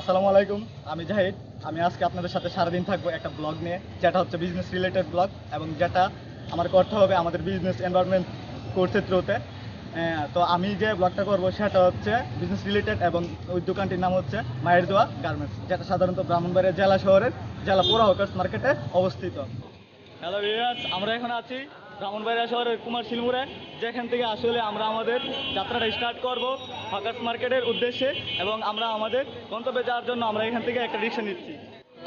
আসসালামু আলাইকুম, আমি জাহিদ। আমি আজকে আপনাদের সাথে সারাদিন থাকব একটা ব্লগ নিয়ে, যেটা হচ্ছে বিজনেস রিলেটেড ব্লগ এবং যেটা আমার করতে হবে আমাদের বিজনেস এনভায়রনমেন্ট কোর্সের থ্রুতে তো। আমি যে ব্লগটা করব, সেটা হচ্ছে বিজনেস রিলেটেড এবং ওই দোকানটির নাম হচ্ছে মায়ের দোয়া গার্মেন্টস যেটা সাধারণত ব্রাহ্মণবাড়িয়া জেলা শহরের জেলা পুরা হকার্স মার্কেটে অবস্থিত। হ্যালো আমরা এখন আছি ব্রাহ্মণবাড়িয়া শহরের কুমার শিলমুরে যেখান থেকে আসলে আমরা আমাদের যাত্রাটা স্টার্ট করব হকার্স মার্কেটের উদ্দেশ্যে এবং আমরা আমাদের গন্তব্যে যাওয়ার জন্য আমরা এখান থেকে একটা রিক্সা নিচ্ছি।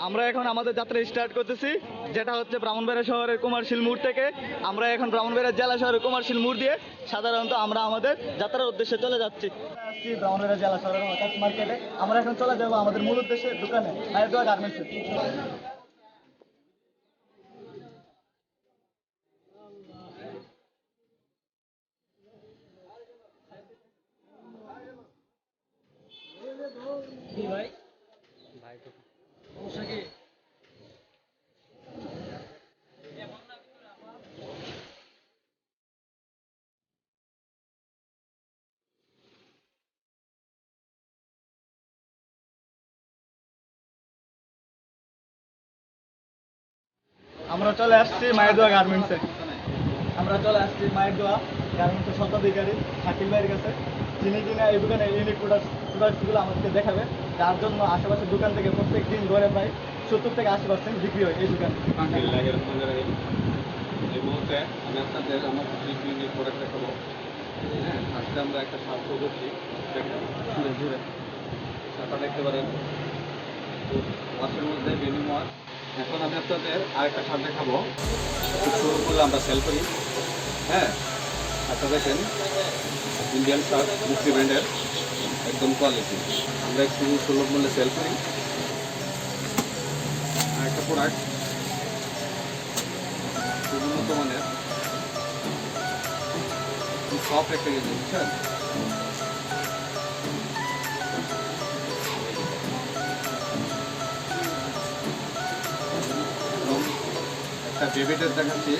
আমরা এখন আমাদের যাত্রা স্টার্ট করতেছি, যেটা হচ্ছে ব্রাহ্মণবাড়িয়া শহরের কুমার শিলমুর থেকে। আমরা এখন ব্রাহ্মণবাড়িয়া জেলা শহরের কুমার শিলমুর দিয়ে সাধারণত আমরা আমাদের যাত্রার উদ্দেশ্যে চলে যাচ্ছি। আসছি ব্রাহ্মণবাড়িয়া জেলা শহরের মার্কেটে। আমরা এখন চলে যাব আমাদের মূল উদ্দেশ্যে দোকানে গার্মেন্টসে আমরা চলে আসছি মায়ের দোয়া গার্মেন্টসে আমরা চলে আসছি মায়ের দোয়া গার্মেন্টসের স্বত্বাধিকারী শাকিল ভাইয়ের কাছে যিনি কিনা এই দোকানে ইউনিক প্রোডাক্ট প্রোডাক্টসগুলো আমাদেরকে দেখাবে। যার জন্য আশেপাশের দোকান থেকে প্রত্যেক দিন ধরে প্রায় সত্তর থেকে আশি পার্সেন্ট বিক্রি হয় এই দোকানে। আলহামদুলিল্লাহ এই মুহূর্তে আমি আপনাদের আমার থ্রি প্রোডাক্ট দেখাবো। হ্যাঁ আজকে আমরা একটা স্বাস্থ্য করছি দেখতে পারেন। ওয়াশের মধ্যে বেনি ওয়াশ এখন আমি আপনাদের আরেকটা শার্ট দেখাবো। খুব শুরু করলে আমরা সেল করি। হ্যাঁ আপনারা দেখেন ইন্ডিয়ান শার্ট মুক্তি ব্র্যান্ডের একদম কোয়ালিটি আমরা একটু সুলভ মূল্যে সেল করি। আরেকটা প্রোডাক্ট উন্নত মানের। সফট একটা জিনিস বুঝছেন? একটা বেবিদের দেখাচ্ছি।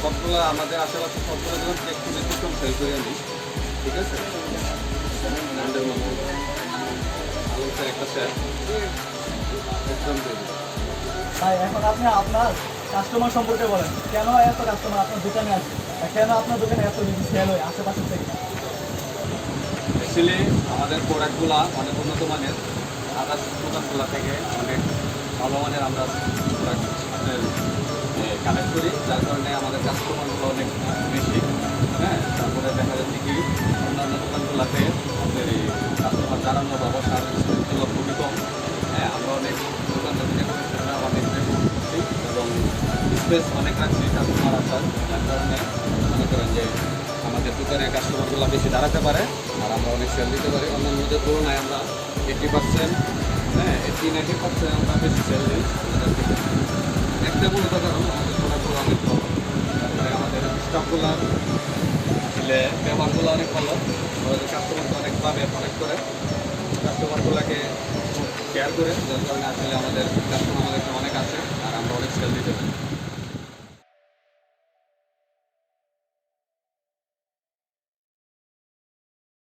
সবগুলো আমাদের আশেপাশে সবগুলো যখন চেক করে একটু সেল করে আনি। ঠিক আছে? ব্র্যান্ডের মধ্যে আলম স্যার একটা স্যার একদম বেবি ভাই এখন আপনি আপনার কাস্টমার সম্পর্কে বলেন। কেন এত কাস্টমার আপনার দোকানে আর কেন আপনার দোকানে এত বেশি সেল হয় আশেপাশে থেকে? অ্যাকচুয়ালি আমাদের প্রোডাক্টগুলো অনেক উন্নত মানের। আদার্স দোকানগুলো থেকে অনেক ভালো মানের আমরা কালেক্ট করি। যার কারণে আমাদের কাস্টমারগুলো অনেক বেশি হ্যাঁ? তারপরে দেখা যাচ্ছে কি, অন্যান্য দোকানগুলোতে আমাদের এই কাস্টমার জানানো বা বসার এগুলো খুবই কম হ্যাঁ? আমরা অনেক দোকানদার থেকে অনেক করছি এবং স্পেস অনেক রাখছি কাস্টমার আসার যার কারণে মনে করেন যে আমাদের দোকানে কাস্টমারগুলো বেশি দাঁড়াতে পারে, আর আমরা অনেক সেল দিতে পারি। অন্যান্যদের তুলনায় আমরা এইটি পার্সেন্ট হ্যাঁ এইটি নাইনটি পার্সেন্ট আমরা বেশি সেল দিই। একটা মূলত কারণ আমাদের প্রোডাক্টগুলো অনেক ভালো তারপরে আমাদের স্টকগুলো আসলে ব্যবহারগুলো অনেক ভালো। আমাদের কাস্টমারকে অনেকভাবে অনেক করে। কাস্টমারগুলোকে কেয়ার করে, যার কারণে আসলে আমাদের কাস্টমার আমাদের অনেক আছে আর আমরা অনেক সেল দিতে পারি।